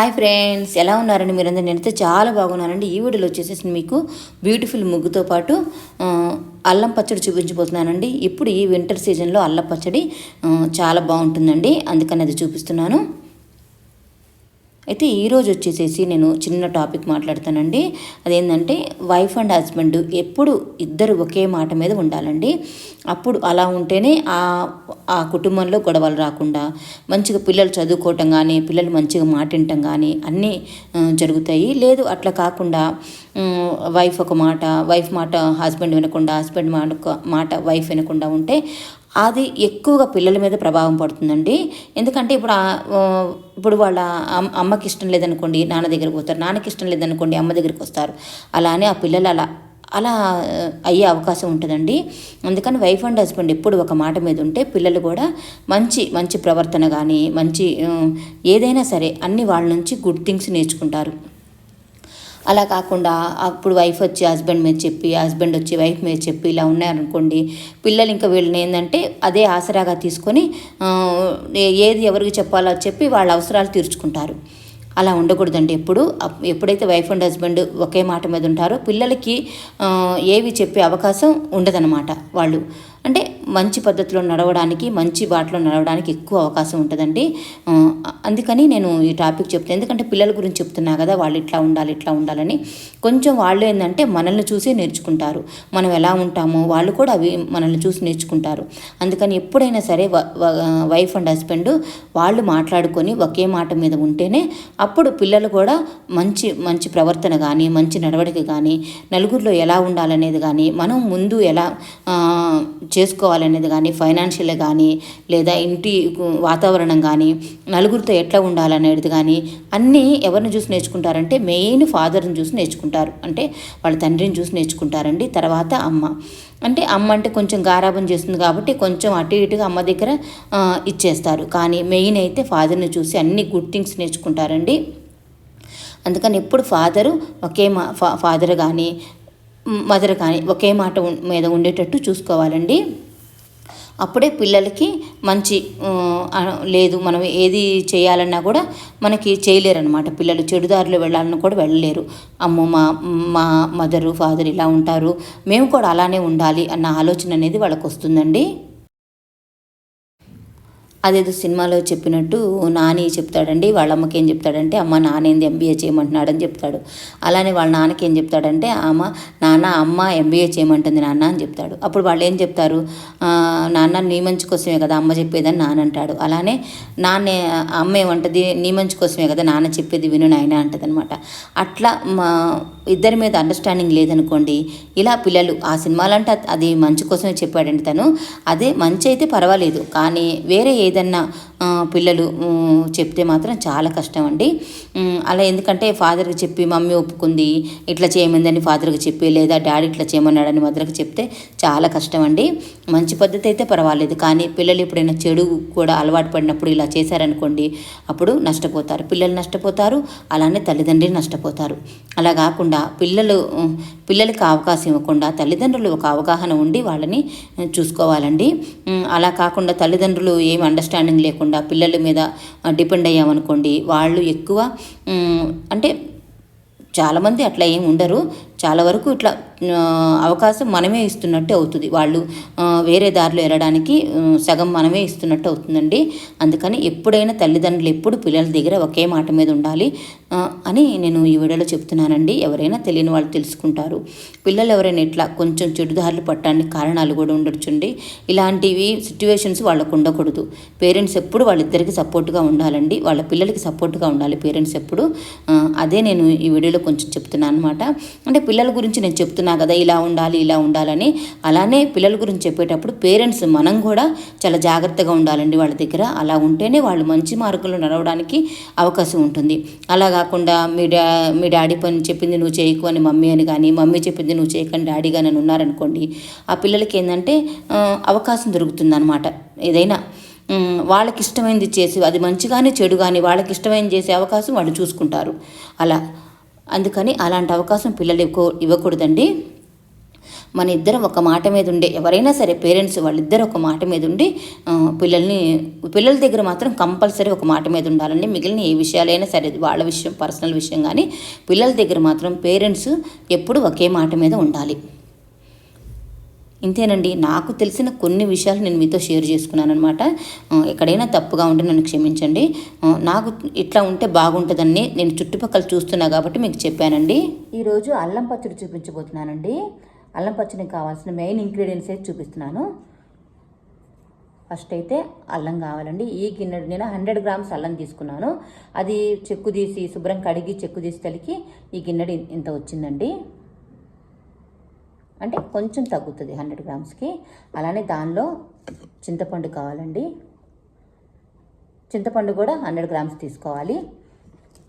Hi friends ఎలా ఉన్నారండి మీరందరూ? నేనైతే చాలా బాగున్నానండి. ఈ వీడియోలో వచ్చేసేసి మీకు బ్యూటిఫుల్ ముగ్గుతో పాటు అల్లం పచ్చడి చూపించబోతున్నానండి. ఇప్పుడు ఈ వింటర్ సీజన్లో అల్లం పచ్చడి చాలా బాగుంటుందండి. అందుకని అది చూపిస్తున్నాను. అయితే ఈరోజు వచ్చేసేసి నేను చిన్న టాపిక్ మాట్లాడతానండి. అదేంటంటే వైఫ్ అండ్ హస్బెండ్ ఎప్పుడు ఇద్దరు ఒకే మాట మీద ఉండాలండి. అప్పుడు అలా ఉంటేనే ఆ ఆ కుటుంబంలో గొడవలు రాకుండా మంచిగా పిల్లలు చదువుకోవటం కానీ పిల్లలు మంచిగా మాట వినటం కానీ అన్నీ జరుగుతాయి. లేదు అట్లా కాకుండా వైఫ్ ఒక మాట వైఫ్ మాట హస్బెండ్ వినకుండా హస్బెండ్ మాట మాట వైఫ్ వినకుండా ఉంటే అది ఎక్కువగా పిల్లల మీద ప్రభావం పడుతుందండి. ఎందుకంటే ఇప్పుడు ఇప్పుడు వాళ్ళ అమ్మకి ఇష్టం లేదనుకోండి నాన్న దగ్గరికి పోతారు నాన్నకి ఇష్టం లేదనుకోండి అమ్మ దగ్గరికి వస్తారు. అలానే ఆ పిల్లలు అలా అలా అయ్యే అవకాశం ఉంటుందండి. అందుకని వైఫ్ అండ్ హస్బెండ్ ఎప్పుడు ఒక మాట మీద ఉంటే పిల్లలు కూడా మంచి మంచి ప్రవర్తన కానీ మంచి ఏదైనా సరే అన్ని వాళ్ళ నుంచి గుడ్ థింగ్స్ నేర్చుకుంటారు. అలా కాకుండా అప్పుడు వైఫ్ వచ్చి హస్బెండ్ మీద చెప్పి హస్బెండ్ వచ్చి వైఫ్ మీద చెప్పి ఇలా ఉన్నారనుకోండి పిల్లలు ఇంకా వీళ్ళని ఏంటంటే అదే ఆసరాగా తీసుకొని ఏది ఎవరికి చెప్పాలో చెప్పి వాళ్ళ అవసరాలు తీర్చుకుంటారు. అలా ఉండకూడదండి ఎప్పుడు. అప్- ఎప్పుడైతే వైఫ్ అండ్ హస్బెండ్ ఒకే మాట మీద ఉంటారో పిల్లలకి ఏవి చెప్పే అవకాశం ఉండదన్నమాట వాళ్ళు. మంచి పద్ధతిలో నడవడానికి మంచి బాటలో నడవడానికి ఎక్కువ అవకాశం ఉంటుందండి. అందుకని నేను ఈ టాపిక్ చెప్తాను ఎందుకంటే పిల్లల గురించి చెప్తున్నా కదా వాళ్ళు ఇట్లా ఉండాలి ఇట్లా ఉండాలని. కొంచెం వాళ్ళు ఏంటంటే మనల్ని చూసి నేర్చుకుంటారు. మనం ఎలా ఉంటామో వాళ్ళు కూడా అవి మనల్ని చూసి నేర్చుకుంటారు. అందుకని ఎప్పుడైనా సరే వ- వ- వైఫ్ అండ్ హస్బెండ్ వాళ్ళు మాట్లాడుకొని ఒకే మాట మీద ఉంటేనే అప్పుడు పిల్లలు కూడా మంచి మంచి ప్రవర్తన కానీ మంచి నడవడిక కానీ నలుగురిలో ఎలా ఉండాలనేది కానీ మనం ముందు ఎలా చేసుకోవాలి చేసుకోవాలనేది కానీ ఫైనాన్షియల్ కానీ లేదా ఇంటి వాతావరణం కానీ నలుగురితో ఎట్లా ఉండాలనేది కానీ అన్నీ ఎవరిని చూసి నేర్చుకుంటారంటే మెయిన్ ఫాదర్ని చూసి నేర్చుకుంటారు. అంటే వాళ్ళ తండ్రిని చూసి నేర్చుకుంటారండి. తర్వాత అమ్మ. అంటే అమ్మ అంటే కొంచెం గారాబం చేస్తుంది కాబట్టి కొంచెం అటు ఇటుగా అమ్మ దగ్గర ఇచ్చేస్తారు. కానీ మెయిన్ అయితే ఫాదర్ని చూసి అన్ని గుడ్ థింగ్స్ నేర్చుకుంటారండి. అందుకని ఎప్పుడు ఫాదరు ఒకే మా ఫా ఫాదర్ కానీ మదర్ కానీ ఒకే మాట మీద ఉండేటట్టు చూసుకోవాలండి. అప్పుడే పిల్లలకి మంచి లేదు మనం ఏది చేయాలన్నా కూడా మనకి చేయలేరనమాట పిల్లలు చెడుదారులు వెళ్ళాలన్నా కూడా వెళ్ళలేరు. అమ్మో మా మా మదరు ఫాదర్ ఇలా ఉంటారు. మేము కూడా అలానే ఉండాలి అన్న ఆలోచన అనేది వాళ్ళకు వస్తుందండి అదేదో సినిమాలో చెప్పినట్టు నాని చెప్తాడండి వాళ్ళ అమ్మకి ఏం చెప్తాడంటే అమ్మ నానేంది ఎంబీఏ చేయమంటున్నాడని చెప్తాడు. అలానే వాళ్ళ నాన్నకి ఏం చెప్తాడంటే అమ్మ నాన్న అమ్మ ఎంబీఏ చేయమంటుంది నాన్న అని చెప్తాడు. అప్పుడు వాళ్ళు ఏం చెప్తారు? నాన్న నీ మంచి కోసమే కదా అమ్మ చెప్పేదని నాన్న అంటాడు. అలానే నాన్న అమ్మ ఏమంటుంది? నీ మంచి కోసమే కదా నాన్న చెప్పేది విను నాయన అంటది అనమాట అట్లా మా ఇద్దరి మీద అండర్స్టాండింగ్ లేదనుకోండి ఇలా పిల్లలు ఆ సినిమాలు అంటే అది మంచి కోసమే చెప్పాడండి తను. అదే మంచి అయితే పర్వాలేదు. కానీ వేరే ఏదన్నా పిల్లలు చెప్తే మాత్రం చాలా కష్టం అండి. అలా ఎందుకంటే ఫాదర్కి చెప్పి మమ్మీ ఒప్పుకుంది ఇట్లా చేయమందని ఫాదర్కి చెప్పి లేదా డాడీ ఇట్లా చేయమన్నాడని మదర్కి చెప్తే చాలా కష్టం అండి. మంచి పద్ధతి అయితే పర్వాలేదు కానీ పిల్లలు ఎప్పుడైనా చెడు కూడా అలవాటు పడినప్పుడు ఇలా చేశారనుకోండి అప్పుడు నష్టపోతారు. పిల్లలు నష్టపోతారు అలానే తల్లిదండ్రులు నష్టపోతారు. అలా కాకుండా పిల్లలు పిల్లలకి అవకాశం ఇవ్వకుండా తల్లిదండ్రులు ఒక అవగాహన ఉండి వాళ్ళని చూసుకోవాలండి. అలా కాకుండా తల్లిదండ్రులు ఏం అండర్స్టాండింగ్ లేకుండా పిల్లల మీద డిపెండ్ అయ్యామనుకోండి వాళ్ళు ఎక్కువ అంటే చాలామంది అట్లా ఏమి ఉండరు. చాలా వరకు ఇట్లా అవకాశం మనమే ఇస్తున్నట్టు అవుతుంది. వాళ్ళు వేరే దారిలో వెళ్ళడానికి సగం మనమే ఇస్తున్నట్టు అవుతుందండి. అందుకని ఎప్పుడైనా తల్లిదండ్రులు ఎప్పుడు పిల్లల దగ్గర ఒకే మాట మీద ఉండాలి అని నేను ఈ వీడియోలో చెప్తున్నానండి. ఎవరైనా తెలియని వాళ్ళు తెలుసుకుంటారు. పిల్లలు ఎవరైనా ఇట్లా కొంచెం చెడుదారులు పట్టడానికి కారణాలు కూడా ఉండొచ్చండి. ఇలాంటివి సిచ్యువేషన్స్ వాళ్ళకు ఉండకూడదు. పేరెంట్స్ ఎప్పుడు వాళ్ళిద్దరికి సపోర్ట్గా ఉండాలండి. వాళ్ళ పిల్లలకి సపోర్ట్గా ఉండాలి పేరెంట్స్ ఎప్పుడు. అదే నేను ఈ వీడియోలో కొంచెం చెప్తున్నాను అనమాట అంటే పిల్లల గురించి నేను చెప్తున్నా కదా ఇలా ఉండాలి ఇలా ఉండాలని. అలానే పిల్లల గురించి చెప్పేటప్పుడు పేరెంట్స్ మనం కూడా చాలా జాగ్రత్తగా ఉండాలండి వాళ్ళ దగ్గర. అలా ఉంటేనే వాళ్ళు మంచి మార్గంలో నడవడానికి అవకాశం ఉంటుంది. అలా కాకుండా మీ డా మీ డాడీ పని చెప్పింది నువ్వు చేయకు అని మమ్మీ అని కానీ మమ్మీ చెప్పింది నువ్వు చేయకని డాడీ కానీ అని ఉన్నారనుకోండి ఆ పిల్లలకి ఏంటంటే అవకాశం దొరుకుతుంది అనమాట ఏదైనా వాళ్ళకి ఇష్టమైనది చేసి అది మంచి కానీ చెడు కానీ వాళ్ళకి ఇష్టమైనది చేసే అవకాశం వాళ్ళు చూసుకుంటారు. అలా అందుకని అలాంటి అవకాశం పిల్లలు ఇవ్వకూడదండి. మన ఇద్దరం ఒక మాట మీద ఉండే ఎవరైనా సరే పేరెంట్స్ వాళ్ళిద్దరు ఒక మాట మీద ఉండి పిల్లల్ని పిల్లల దగ్గర మాత్రం కంపల్సరీ ఒక మాట మీద ఉండాలండి. మిగిలిన ఏ విషయాలైనా సరే వాళ్ళ విషయం పర్సనల్ విషయం కానీ పిల్లల దగ్గర మాత్రం పేరెంట్స్ ఎప్పుడు ఒకే మాట మీద ఉండాలి. ఇంతేనండి నాకు తెలిసిన కొన్ని విషయాలు నేను మీతో షేర్ చేసుకున్నాను అనమాట ఎక్కడైనా తప్పుగా ఉంటే నన్ను క్షమించండి. నాకు ఇట్లా ఉంటే బాగుంటుందని నేను చుట్టుపక్కల చూస్తున్నా కాబట్టి మీకు చెప్పానండి. ఈరోజు అల్లం పచ్చడి చూపించబోతున్నానండి. అల్లం పచ్చడికి కావాల్సిన మెయిన్ ఇంగ్రీడియంట్స్ అయితే చూపిస్తున్నాను. ఫస్ట్ అయితే అల్లం కావాలండి. ఈ గిన్నె నేను హండ్రెడ్ గ్రామ్స్ అల్లం తీసుకున్నాను. అది చెక్కు తీసి శుభ్రం కడిగి చెక్కు తీసి తలికి ఈ గిన్నెడు ఇంత వచ్చిందండి. అంటే కొంచెం తగ్గుతుంది హండ్రెడ్ గ్రామ్స్కి. అలానే దానిలో చింతపండు కావాలండి. చింతపండు కూడా హండ్రెడ్ గ్రామ్స్ తీసుకోవాలి.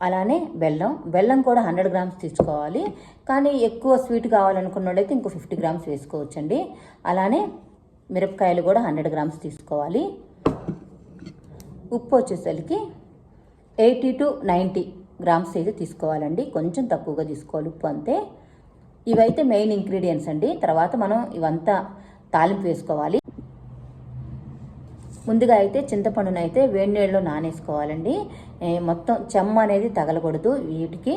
అలానే బెల్లం బెల్లం కూడా హండ్రెడ్ గ్రామ్స్ తీసుకోవాలి. కానీ ఎక్కువ స్వీట్ కావాలనుకున్నోడైతే ఇంకో ఫిఫ్టీ గ్రామ్స్ వేసుకోవచ్చండి. అలానే మిరపకాయలు కూడా హండ్రెడ్ గ్రామ్స్ తీసుకోవాలి. ఉప్పు వచ్చేసరికి ఎయిటీ టు నైంటీ గ్రామ్స్ అయితే తీసుకోవాలండి. కొంచెం తక్కువగా తీసుకోవాలి ఉప్పు అంతే. ఇవైతే మెయిన్ ఇంగ్రీడియంట్స్ అండి. తర్వాత మనం ఇవంతా తాలింపు వేసుకోవాలి. ముందుగా అయితే చింతపండును అయితే వేడి నీళ్ళలో నానేసుకోవాలండి. మొత్తం చెమ్మ అనేది తగలకూడదు వీటికి.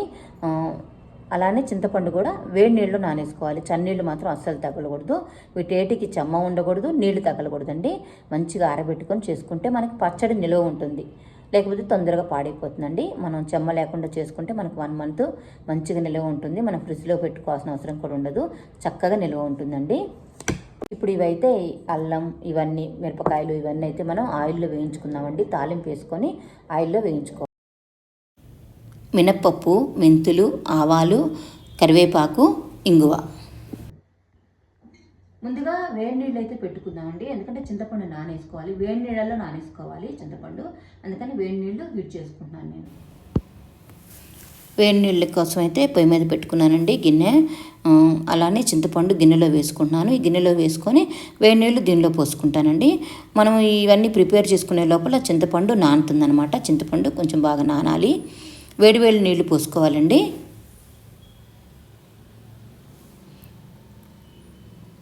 అలానే చింతపండు కూడా వేడి నీళ్ళు నానేసుకోవాలి. చన్నీళ్ళు మాత్రం అస్సలు తగలకూడదు. వీటేటికి చెమ్మ ఉండకూడదు నీళ్ళు తగలకూడదండి. మంచిగా ఆరబెట్టుకొని చేసుకుంటే మనకి పచ్చడి నిలువ ఉంటుంది. లేకపోతే తొందరగా పాడైపోతుందండి. మనం చెమ్మ లేకుండా చేసుకుంటే మనకు వన్ మంత్ మంచిగా నిల్వ ఉంటుంది. మనం ఫ్రిడ్జ్లో పెట్టుకోవాల్సిన అవసరం కూడా ఉండదు. చక్కగా నిల్వ ఉంటుందండి. ఇప్పుడు ఇవైతే అల్లం ఇవన్నీ మిరపకాయలు ఇవన్నీ అయితే మనం ఆయిల్లో వేయించుకుందామండి. తాలింపు వేసుకొని ఆయిల్లో వేయించుకో. మినప్పప్పు మెంతులు ఆవాలు కరివేపాకు ఇంగువ. ముందుగా వేడి నీళ్ళు అయితే పెట్టుకుందామండి. ఎందుకంటే చింతపండు నానేసుకోవాలి. వేడి నీళ్ళలో నానేసుకోవాలి చింతపండు. అందుకని వేడి నీళ్ళు హీట్ చేసుకుంటున్నాను నేను. వేడి నీళ్ళ కోసం అయితే పొయ్యి మీద పెట్టుకున్నానండి గిన్నె. అలానే చింతపండు గిన్నెలో వేసుకుంటున్నాను. ఈ గిన్నెలో వేసుకొని వేడి నీళ్ళు దీనిలో పోసుకుంటానండి. మనం ఇవన్నీ ప్రిపేర్ చేసుకునే లోపల చింతపండు నానుతుందనమాట చింతపండు కొంచెం బాగా నానాలి. వేడి వేడి నీళ్ళు పోసుకోవాలండి.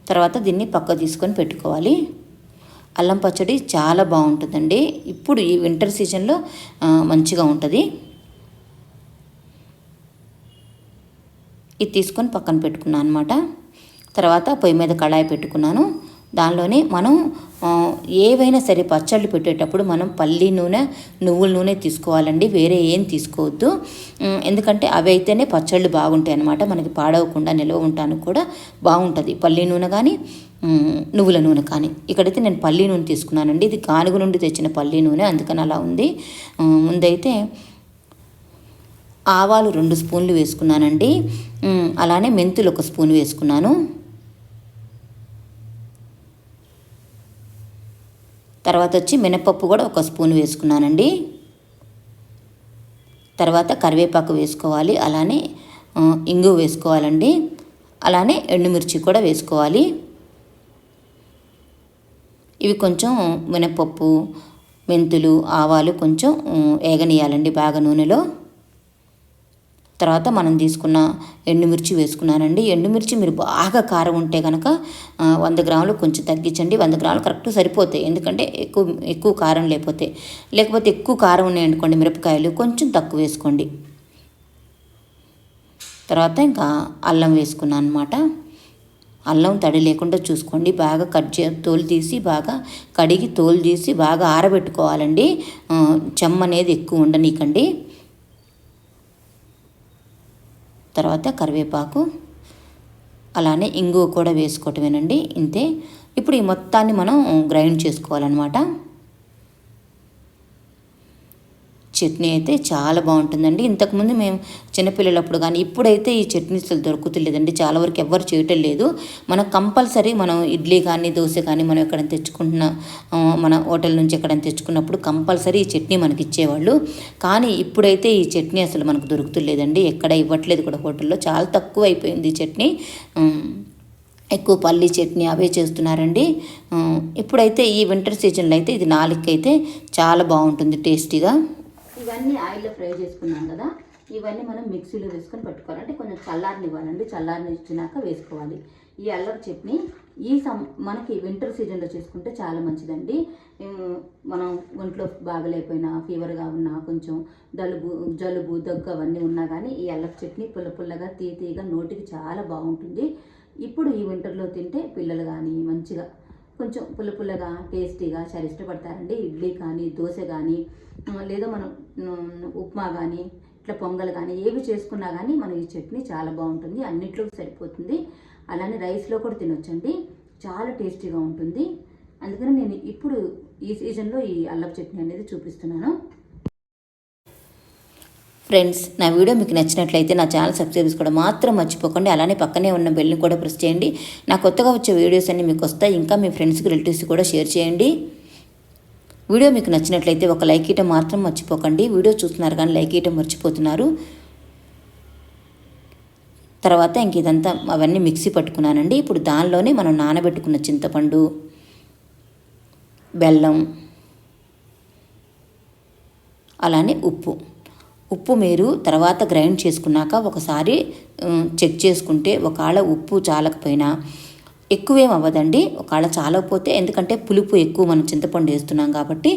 తర్వాత దీన్ని పక్క తీసుకొని పెట్టుకోవాలి. అల్లం పచ్చడి చాలా బాగుంటుందండి. ఇప్పుడు ఈ వింటర్ సీజన్లో మంచిగా ఉంటుంది. ఇది తీసుకొని పక్కన పెట్టుకున్నాను అనమాట తర్వాత పొయ్యి మీద కళాయి పెట్టుకున్నాను. దానిలోనే మనం ఏవైనా సరే పచ్చళ్ళు పెట్టేటప్పుడు మనం పల్లి నూనె నువ్వుల నూనె తీసుకోవాలండి వేరే ఏం తీసుకోవద్దు. ఎందుకంటే అవి అయితేనే పచ్చళ్ళు బాగుంటాయి అన్నమాట. మనకి పాడవకుండా నిల్వ ఉండటానికి కూడా బాగుంటుంది. పల్లి నూనె కానీ నువ్వుల నూనె కానీ. ఇక్కడైతే నేను పల్లి నూనె తీసుకున్నానండి. ఇది కానుగు నుండి తెచ్చిన పల్లి నూనె అందుకని అలా ఉంది. ముందైతే ఆవాలు రెండు స్పూన్లు వేసుకున్నానండి. అలానే మెంతులు ఒక స్పూన్ వేసుకున్నాను. తర్వాత వచ్చి మినపప్పు కూడా ఒక స్పూన్ వేసుకున్నానండి. తర్వాత కరివేపాకు వేసుకోవాలి అలానే ఇంగు వేసుకోవాలండి. అలానే ఎండుమిర్చి కూడా వేసుకోవాలి. ఇవి కొంచెం మినపప్పు మెంతులు ఆవాలు కొంచెం ఏగనీయాలండి బాగా నూనెలో. తర్వాత మనం తీసుకున్న ఎండుమిర్చి వేసుకున్నానండి. ఎండుమిర్చి మీరు బాగా కారం ఉంటే కనుక వంద గ్రాములు కొంచెం తగ్గించండి. వంద గ్రాములు కరెక్ట్ సరిపోతాయి. ఎందుకంటే ఎక్కువ ఎక్కువ కారం లేకపోతే లేకపోతే ఎక్కువ కారం ఉన్నాయనుకోండి మిరపకాయలు కొంచెం తక్కువ వేసుకోండి. తర్వాత ఇంకా అల్లం వేసుకున్నాను అనమాట అల్లం తడి లేకుండా చూసుకోండి. బాగా కట్ చే తోలు తీసి బాగా కడిగి తోలు తీసి బాగా ఆరబెట్టుకోవాలండి. చెమ్మ అనేది ఎక్కువ ఉండనీకండి. తర్వాత కరివేపాకు అలానే ఇంగువ కూడా వేసుకోవటమేనండి. ఇంతే. ఇప్పుడు ఈ మొత్తాన్ని మనం గ్రైండ్ చేసుకోవాలన్నమాట. చట్నీ అయితే చాలా బాగుంటుందండి. ఇంతకుముందు మేము చిన్నపిల్లలప్పుడు కానీ ఇప్పుడైతే ఈ చట్నీ అసలు దొరుకుతలేదండి. చాలా వరకు ఎవ్వరు చేయటం లేదు. మనం కంపల్సరీ మనం ఇడ్లీ కానీ దోశ కానీ మనం ఎక్కడైనా తెచ్చుకుంటున్న మన హోటల్ నుంచి ఎక్కడైనా తెచ్చుకున్నప్పుడు కంపల్సరీ ఈ చట్నీ మనకి ఇచ్చేవాళ్ళు. కానీ ఇప్పుడైతే ఈ చట్నీ అసలు మనకు దొరుకుతులేదండి. ఎక్కడ ఇవ్వట్లేదు కూడా హోటల్లో. చాలా తక్కువ అయిపోయింది ఈ చట్నీ. ఎక్కువ పల్లి చట్నీ అవే చేస్తున్నారండి. ఇప్పుడైతే ఈ వింటర్ సీజన్లో అయితే ఇది నాలుగుకైతే చాలా బాగుంటుంది టేస్టీగా. ఇవన్నీ ఆయిల్లో ఫ్రై చేసుకున్నాం కదా ఇవన్నీ మనం మిక్సీలో వేసుకొని పెట్టుకోవాలంటే కొంచెం కొంచెం చల్లారనివ్వాలండి చల్లారిని ఇచ్చినాక వేసుకోవాలి. ఈ అల్లం చట్నీ ఈ సం మనకి వింటర్ సీజన్లో చేసుకుంటే చాలా మంచిదండి. మనం ఒంట్లో బాగలేకపోయినా ఫీవర్గా ఉన్నా కొంచెం జలుబు జలుబు దగ్గు అవన్నీ ఉన్నా కానీ ఈ అల్లం చట్నీ పుల్ల పుల్లగా తీతీగా నోటికి చాలా బాగుంటుంది. ఇప్పుడు ఈ వింటర్లో తింటే పిల్లలు కానీ మంచిగా కొంచెం పుల్ల పుల్లగా టేస్టీగా చాలా ఇష్టపడతారండి. ఇడ్లీ కానీ దోశ కానీ లేదా మనం ఉప్మా కానీ ఇట్లా పొంగల్ కానీ ఏవి చేసుకున్నా కానీ మనం ఈ చట్నీ చాలా బాగుంటుంది. అన్నిట్లో సరిపోతుంది. అలానే రైస్లో కూడా తినొచ్చండి. చాలా టేస్టీగా ఉంటుంది. అందుకని నేను ఇప్పుడు ఈ సీజన్లో ఈ అల్లపు చట్నీ అనేది చూపిస్తున్నాను. ఫ్రెండ్స్ నా వీడియో మీకు నచ్చినట్లయితే నా ఛానల్ సబ్స్క్రైబ్ చేసుకోవడం మాత్రం మర్చిపోకండి. అలానే పక్కనే ఉన్న బెల్ని కూడా ప్రెస్ చేయండి. నా కొత్తగా వచ్చే వీడియోస్ అన్నీ మీకు వస్తాయి. ఇంకా మీ ఫ్రెండ్స్కి రిలేటివ్స్కి కూడా షేర్ చేయండి. వీడియో మీకు నచ్చినట్లయితే ఒక లైక్ ఇవ్వడం మాత్రం మర్చిపోకండి. వీడియో చూస్తున్నారు కానీ లైక్ ఇవ్వడం మర్చిపోతున్నారు. తర్వాత ఇంక ఇదంతా అవన్నీ మిక్సీ పట్టుకున్నానండి. ఇప్పుడు దానిలోనే మనం నానబెట్టుకున్న చింతపండు బెల్లం అలానే ఉప్పు. ఉప్పు మీరు తర్వాత గ్రైండ్ చేసుకున్నాక ఒకసారి చెక్ చేసుకుంటే ఒకవేళ ఉప్పు చాలకపోయినా ఎక్కువేం అవ్వదండి. ఒకవేళ చాలకపోతే ఎందుకంటే పులుపు ఎక్కువ మనం చింతపండు వేస్తున్నాం కాబట్టి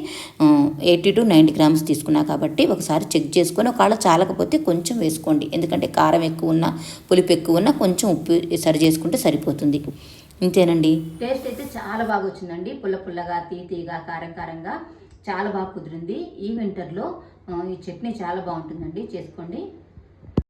ఎయిటీ టు నైంటీ గ్రామ్స్ తీసుకున్నా కాబట్టి ఒకసారి చెక్ చేసుకొని ఒకవేళ చాలకపోతే కొంచెం వేసుకోండి. ఎందుకంటే కారం ఎక్కువ ఉన్నా పులుపు ఎక్కువ ఉన్నా కొంచెం ఉప్పు సరి చేసుకుంటే సరిపోతుంది. ఇంతేనండి? టేస్ట్ అయితే చాలా బాగా వచ్చిందండి. పుల్ల పుల్లగా తీతీగా కారం కారంగా చాలా బాగా కుదిరింది. ఈ వింటర్లో ఈ చట్నీ చాలా బాగుంటుందండి. చేసుకోండి.